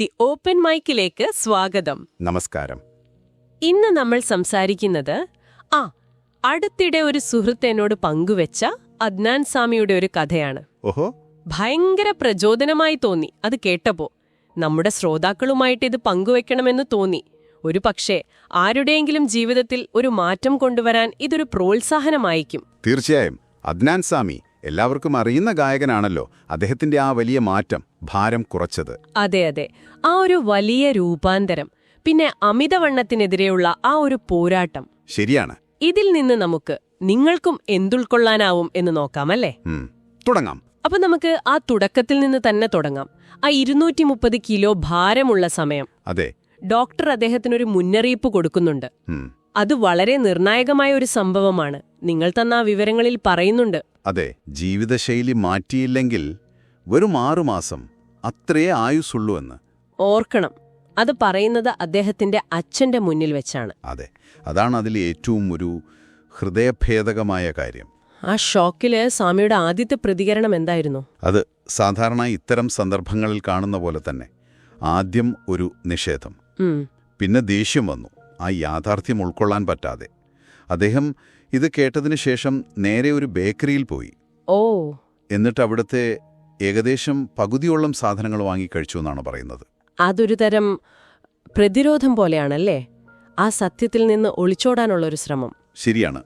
The open മൈക്കിലേക്ക് സ്വാഗതം. നമസ്കാരം. ഇന്ന് നമ്മൾ സംസാരിക്കുന്നത് ആ അടുത്തിടെ ഒരു സുഹൃത്ത് എന്നോട് പങ്കുവെച്ച അദ്നാൻ സ്വാമിയുടെ ഒരു കഥയാണ്. ഓഹോ. ഭയങ്കര പ്രചോദനമായി തോന്നി അത് കേട്ടപ്പോ. നമ്മുടെ ശ്രോതാക്കളുമായിട്ട് ഇത് പങ്കുവെക്കണമെന്ന് തോന്നി. ഒരു പക്ഷേ ആരുടെയെങ്കിലും ജീവിതത്തിൽ ഒരു മാറ്റം കൊണ്ടുവരാൻ ഇതൊരു പ്രോത്സാഹനമായിരിക്കും. തീർച്ചയായും. അദ്നാൻ സാമി എല്ലാവർക്കും അറിയുന്ന ഗായകനാണല്ലോ അദ്ദേഹത്തിന്റെ ആ വലിയ മാറ്റം ഭാരം കുറച്ചത്. അതെ അതെ. ആ ഒരു വലിയ രൂപാന്തരം പിന്നെ അമിതവണ്ണത്തിനെതിരെയുള്ള ആ ഒരു പോരാട്ടം. ശരിയാണ്. ഇതിൽ നിന്ന് നമുക്ക് നിങ്ങൾക്കും എന്തുൾക്കൊള്ളാനാവും എന്ന് നോക്കാമല്ലേ. തുടങ്ങാം. അപ്പൊ നമുക്ക് ആ തുടക്കത്തിൽ നിന്ന് തന്നെ തുടങ്ങാം. ആ ഇരുന്നൂറ്റി മുപ്പത് കിലോ ഭാരമുള്ള സമയം. അതെ. ഡോക്ടർ അദ്ദേഹത്തിനൊരു മുന്നറിയിപ്പ് കൊടുക്കുന്നുണ്ട്. അത് വളരെ നിർണായകമായ ഒരു സംഭവമാണ്. നിങ്ങൾ തന്ന ആ വിവരങ്ങളിൽ പറയുന്നുണ്ട്. അതെ ജീവിതശൈലി മാറ്റിയില്ലെങ്കിൽ വെറും ആറുമാസം അത്രേ ആയുസുള്ളൂ എന്ന്. ഓർക്കണം. അത് പറയുന്നത് അദ്ദേഹത്തിന്റെ അച്ഛന്റെ മുന്നിൽ വെച്ചാണ്. അതെ അതാണ് അതിൽ ഏറ്റവും ഒരു ഹൃദയഭേദകമായ കാര്യം. ആ ഷോക്കിൽ സ്വാമിയുടെ ആദ്യത്തെ പ്രതികരണം എന്തായിരുന്നു? അത് സാധാരണ ഇത്തരം സന്ദർഭങ്ങളിൽ കാണുന്ന പോലെ തന്നെ ആദ്യം ഒരു നിഷേധം. പിന്നെ ദേഷ്യം വന്നു. ആ യാഥാർത്ഥ്യം ഉൾക്കൊള്ളാൻ പറ്റാതെ. അദ്ദേഹം ഇത് കേട്ടതിന് ശേഷം നേരെ ഒരു ബേക്കറിയിൽ പോയി. ഓ. എന്നിട്ട് അവിടുത്തെ ഏകദേശം പകുതിയോളം സാധനങ്ങൾ വാങ്ങി കഴിച്ചു എന്നാണ് പറയുന്നത്. അതൊരു തരം പ്രതിരോധം പോലെയാണല്ലേ? ആ സത്യത്തിൽ നിന്ന് ഒളിച്ചോടാനുള്ള ഒരു ശ്രമം. ശരിയാണ്.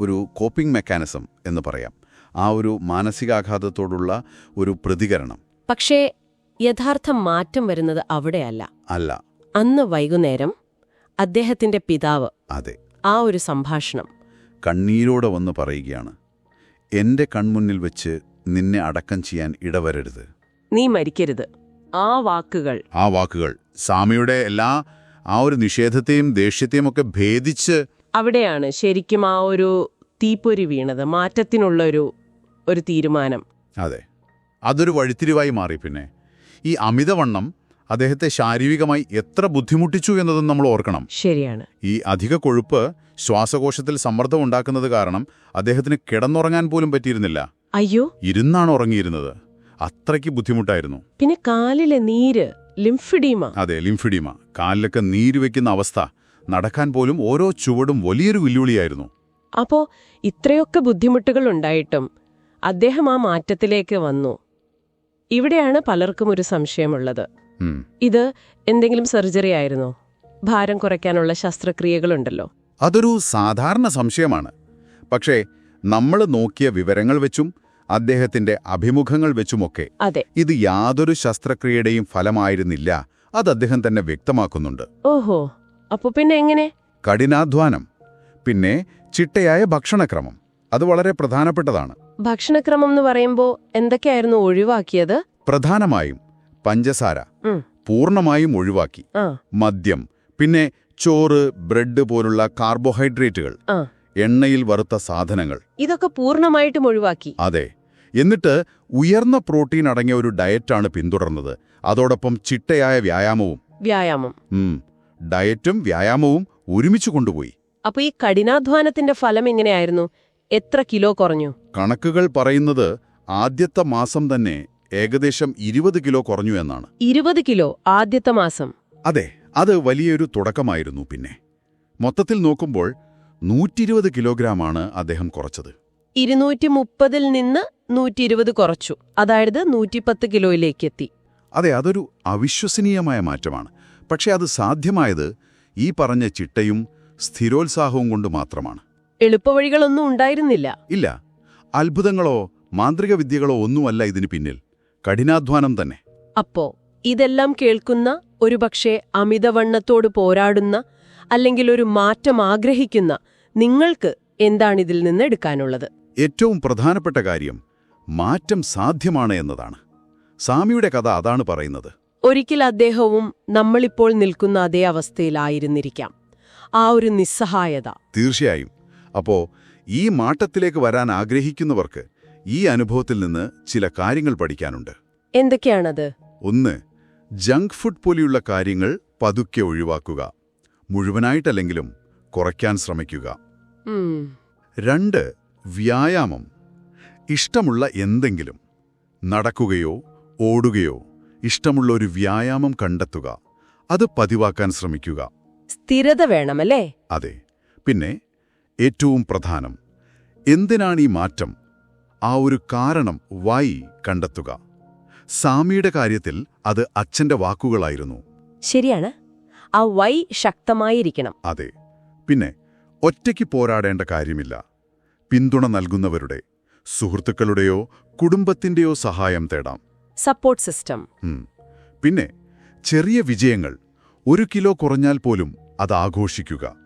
ഒരു കോപ്പിംഗ് മെക്കാനിസം എന്ന് പറയാം. ആ ഒരു മാനസികാഘാതത്തോടുള്ള ഒരു പ്രതികരണം. പക്ഷേ യഥാർത്ഥ മാറ്റം വരുന്നത് അവിടെയല്ല. അല്ല. അന്ന് വൈകുന്നേരം അദ്ദേഹത്തിന്റെ പിതാവ്. അതെ. ആ ഒരു സംഭാഷണം. കണ്ണീരോടെ വന്ന് പറയുകയാണ്. എന്റെ കൺമുന്നിൽ വെച്ച് നിന്നെ അടക്കം ചെയ്യാൻ ഇടവരരുത്. നീ മരിക്കരുത്. ആ വാക്കുകൾ. ആ വാക്കുകൾ. സ്വാമിയുടെ എല്ലാ ആ ഒരു നിഷേധത്തെയും ദേഷ്യത്തെയും ഒക്കെ ഭേദിച്ച് അവിടെയാണ് ശരിക്കും ആ ഒരു തീപ്പൊരി വീണത്. മാറ്റത്തിനുള്ള ഒരു ഒരു തീരുമാനം. അതെ. അതൊരു വഴിത്തിരിവായി മാറി പിന്നെ. ഈ അമിതവണ്ണം അദ്ദേഹത്തെ ശാരീരികമായി എത്ര ബുദ്ധിമുട്ടിച്ചു എന്നതും നമ്മൾ ഓർക്കണം. ശരിയാണ്. ഈ അധിക കൊഴുപ്പ് ശ്വാസകോശത്തിൽ സമ്മർദ്ദം ഉണ്ടാക്കുന്നത് കാരണം അദ്ദേഹത്തിന് കിടന്നുറങ്ങാൻ പോലും പറ്റിയിരുന്നില്ല. അയ്യോ. ഇരുന്നാണ് ഉറങ്ങിയിരുന്നത്. അത്രയ്ക്ക് ബുദ്ധിമുട്ടായിരുന്നു. പിന്നെ കാലിലെ നീര് ലിംഫിഡീമ? അതെ ലിംഫിഡീമ. കാലിലൊക്കെ നീര് വെക്കുന്ന അവസ്ഥ. നടക്കാൻ പോലും ഓരോ ചുവടും വലിയൊരു വെല്ലുവിളിയായിരുന്നു. അപ്പോ ഇത്രയൊക്കെ ബുദ്ധിമുട്ടുകൾ ഉണ്ടായിട്ടും അദ്ദേഹം ആ മാറ്റത്തിലേക്ക് വന്നു. ഇവിടെയാണ് പലർക്കും ഒരു സംശയമുള്ളത്. ഇത് എന്തെങ്കിലും സർജറി ആയിരുന്നോ? ഭാരം കുറയ്ക്കാനുള്ള ശസ്ത്രക്രിയകളുണ്ടല്ലോ. അതൊരു സാധാരണ സംശയമാണ്. പക്ഷേ നമ്മൾ നോക്കിയ വിവരങ്ങൾ വെച്ചും അദ്ദേഹത്തിന്റെ അഭിമുഖങ്ങൾ വെച്ചുമൊക്കെ അതെ. ഇത് യാതൊരു ശസ്ത്രക്രിയയുടെയും ഫലമായിരുന്നില്ല അത് അദ്ദേഹം തന്നെ വ്യക്തമാക്കുന്നുണ്ട്. ഓഹോ അപ്പൊ പിന്നെ എങ്ങനെ? കഠിനാധ്വാനം പിന്നെ ചിട്ടയായ ഭക്ഷണക്രമം അത് വളരെ പ്രധാനപ്പെട്ടതാണ്. ഭക്ഷണക്രമം എന്ന് പറയുമ്പോ എന്തൊക്കെയായിരുന്നു ഒഴിവാക്കിയത്? പ്രധാനമായും പഞ്ചസാര. പൂർണമായും ഒഴിവാക്കി. മദ്യം പിന്നെ ചോറ് ബ്രെഡ് പോലുള്ള കാർബോഹൈഡ്രേറ്റുകൾ എണ്ണയിൽ വറുത്ത സാധനങ്ങൾ. ഇതൊക്കെ പൂർണമായിട്ടും ഒഴിവാക്കി. അതെ. എന്നിട്ട് ഉയർന്ന പ്രോട്ടീൻ അടങ്ങിയ ഒരു ഡയറ്റാണ് പിന്തുടർന്നത്. അതോടൊപ്പം ചിട്ടയായ വ്യായാമവും. വ്യായാമം. ഡയറ്റും വ്യായാമവും ഒരുമിച്ച് കൊണ്ടുപോയി. അപ്പൊ ഈ കഠിനാധ്വാനത്തിന്റെ ഫലം എങ്ങനെയായിരുന്നു? എത്ര കിലോ കുറഞ്ഞു? കണക്കുകൾ പറയുന്നത് ആദ്യത്തെ മാസം തന്നെ ഏകദേശം ഇരുപത് കിലോ കുറഞ്ഞു എന്നാണ്. ഇരുപത് കിലോ ആദ്യത്തെ മാസം. അതെ അത് വലിയൊരു തുടക്കമായിരുന്നു പിന്നെ. മൊത്തത്തിൽ നോക്കുമ്പോൾ നൂറ്റിരുപത് കിലോഗ്രാമാണ് അദ്ദേഹം കുറച്ചത്. ഇരുന്നൂറ്റി മുപ്പതിൽ നിന്ന് നൂറ്റി ഇരുപത് കുറച്ചു. അതായത് നൂറ്റിപ്പത്ത് കിലോയിലേക്ക് എത്തി. അതെ അതൊരു അവിശ്വസനീയമായ മാറ്റമാണ്. പക്ഷേ അത് സാധ്യമായത് ഈ പറഞ്ഞ ചിട്ടയും സ്ഥിരോത്സാഹവും കൊണ്ട് മാത്രമാണ്. എളുപ്പവഴികളൊന്നും ഉണ്ടായിരുന്നില്ല. ഇല്ല അത്ഭുതങ്ങളോ മാന്ത്രിക വിദ്യകളോ ഒന്നുമല്ല ഇതിന് പിന്നിൽ. കഠിനാധ്വാനം തന്നെ. അപ്പോ ഇതെല്ലാം കേൾക്കുന്ന ഒരുപക്ഷെ അമിതവണ്ണത്തോട് പോരാടുന്ന അല്ലെങ്കിൽ ഒരു മാറ്റം ആഗ്രഹിക്കുന്ന നിങ്ങൾക്ക് എന്താണിതിൽ നിന്ന് എടുക്കാനുള്ളത്? ഏറ്റവും പ്രധാനപ്പെട്ട കാര്യം മാറ്റം സാധ്യമാണ് എന്നതാണ്. സാമിയുടെ കഥ അതാണ് പറയുന്നത്. ഒരിക്കൽ അദ്ദേഹവും നമ്മളിപ്പോൾ നിൽക്കുന്ന അതേ അവസ്ഥയിലായിരുന്നിരിക്കാം. ആ ഒരു നിസ്സഹായത. തീർച്ചയായും. അപ്പോ ഈ മാറ്റത്തിലേക്ക് വരാൻ ആഗ്രഹിക്കുന്നവർക്ക് ഈ അനുഭവത്തിൽ നിന്ന് ചില കാര്യങ്ങൾ പഠിക്കാനുണ്ട്. എന്തൊക്കെയാണത്? ഒന്ന് ജങ്ക് ഫുഡ് പോലെയുള്ള കാര്യങ്ങൾ പതുക്കെ ഒഴിവാക്കുക. മുഴുവനായിട്ടല്ലെങ്കിലും കുറയ്ക്കാൻ ശ്രമിക്കുക. രണ്ട് വ്യായാമം. ഇഷ്ടമുള്ള എന്തെങ്കിലും നടക്കുകയോ ഓടുകയോ ഇഷ്ടമുള്ള ഒരു വ്യായാമം കണ്ടെത്തുക. അത് പതിവാക്കാൻ ശ്രമിക്കുക. സ്ഥിരത വേണമല്ലേ? അതെ. പിന്നെ ഏറ്റവും പ്രധാനം എന്തിനാണ് ഈ മാറ്റം? ആ ഒരു കാരണം വൈ കണ്ടെത്തുക. സാമിയുടെ കാര്യത്തിൽ അത് അച്ഛന്റെ വാക്കുകളായിരുന്നു. ശരിയാണ്. ആ വൈ ശക്തമായിരിക്കണം. അതെ. പിന്നെ ഒറ്റയ്ക്ക് പോരാടേണ്ട കാര്യമില്ല. പിന്തുണ നൽകുന്നവരുടെ സുഹൃത്തുക്കളുടെയോ കുടുംബത്തിന്റെയോ സഹായം തേടാം. സപ്പോർട്ട് സിസ്റ്റം പിന്നെ ചെറിയ വിജയങ്ങൾ ഒരു കിലോ കുറഞ്ഞാൽ പോലും അത് ആഘോഷിക്കുക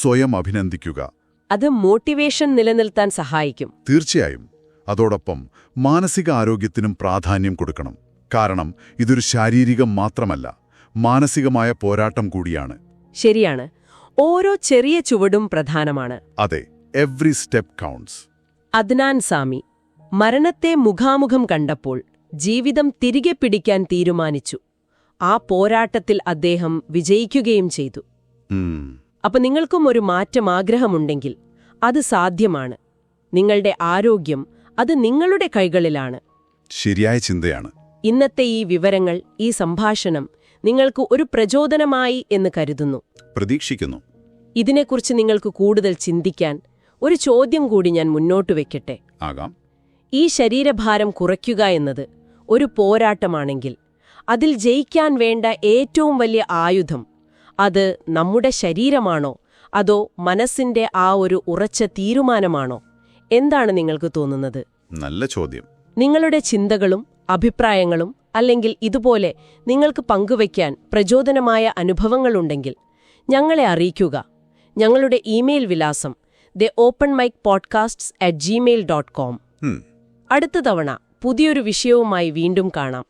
സ്വയം അഭിനന്ദിക്കുക. അത് മോട്ടിവേഷൻ നിലനിർത്താൻ സഹായിക്കും. തീർച്ചയായും. അതോടൊപ്പം മാനസിക ആരോഗ്യത്തിനും പ്രാധാന്യം കൊടുക്കണം. കാരണം ഇതൊരു ശാരീരികം മാത്രമല്ല മാനസികമായ പോരാട്ടം കൂടിയാണ്. ശരിയാണ്. ഓരോ ചെറിയ ചുവടും പ്രധാനമാണ്. അതെ every step counts Adnan Sami മരണത്തെ മുഖാമുഖം കണ്ടപ്പോൾ ജീവിതം തിരികെ പിടിക്കാൻ തീരുമാനിച്ചു. ആ പോരാട്ടത്തിൽ അദ്ദേഹം വിജയിക്കുകയും ചെയ്തു. അപ്പൊ നിങ്ങൾക്കും ഒരു മാറ്റം ആഗ്രഹമുണ്ടെങ്കിൽ അത് സാധ്യമാണ്. നിങ്ങളുടെ ആരോഗ്യം അത് നിങ്ങളുടെ കൈകളിലാണ്. ശരിയായ ചിന്തയാണ്. ഇന്നത്തെ ഈ വിവരങ്ങൾ ഈ സംഭാഷണം നിങ്ങൾക്ക് ഒരു പ്രചോദനമായി എന്ന് കരുതുന്നു. പ്രതീക്ഷിക്കുന്നു. ഇതിനെക്കുറിച്ച് നിങ്ങൾക്ക് കൂടുതൽ ചിന്തിക്കാൻ ഒരു ചോദ്യം കൂടി ഞാൻ മുന്നോട്ട് വെക്കട്ടെ. ആകാം. ഈ ശരീരഭാരം കുറയ്ക്കുക എന്നത് ഒരു പോരാട്ടമാണെങ്കിൽ അതിൽ ജയിക്കാൻ വേണ്ട ഏറ്റവും വലിയ ആയുധം അത് നമ്മുടെ ശരീരമാണോ അതോ മനസ്സിന്റെ ആ ഒരു ഉറച്ച തീരുമാനമാണോ? എന്താണ് നിങ്ങൾക്ക് തോന്നുന്നത്? നല്ല ചോദ്യം. നിങ്ങളുടെ ചിന്തകളും അഭിപ്രായങ്ങളും അല്ലെങ്കിൽ ഇതുപോലെ നിങ്ങൾക്ക് പങ്കുവയ്ക്കാൻ പ്രചോദനമായ അനുഭവങ്ങളുണ്ടെങ്കിൽ ഞങ്ങളെ അറിയിക്കുക. ഞങ്ങളുടെ ഇമെയിൽ വിലാസം the open mic podcasts at Gmail dot com അടുത്ത തവണ പുതിയൊരു വിഷയവുമായി വീണ്ടും കാണാം.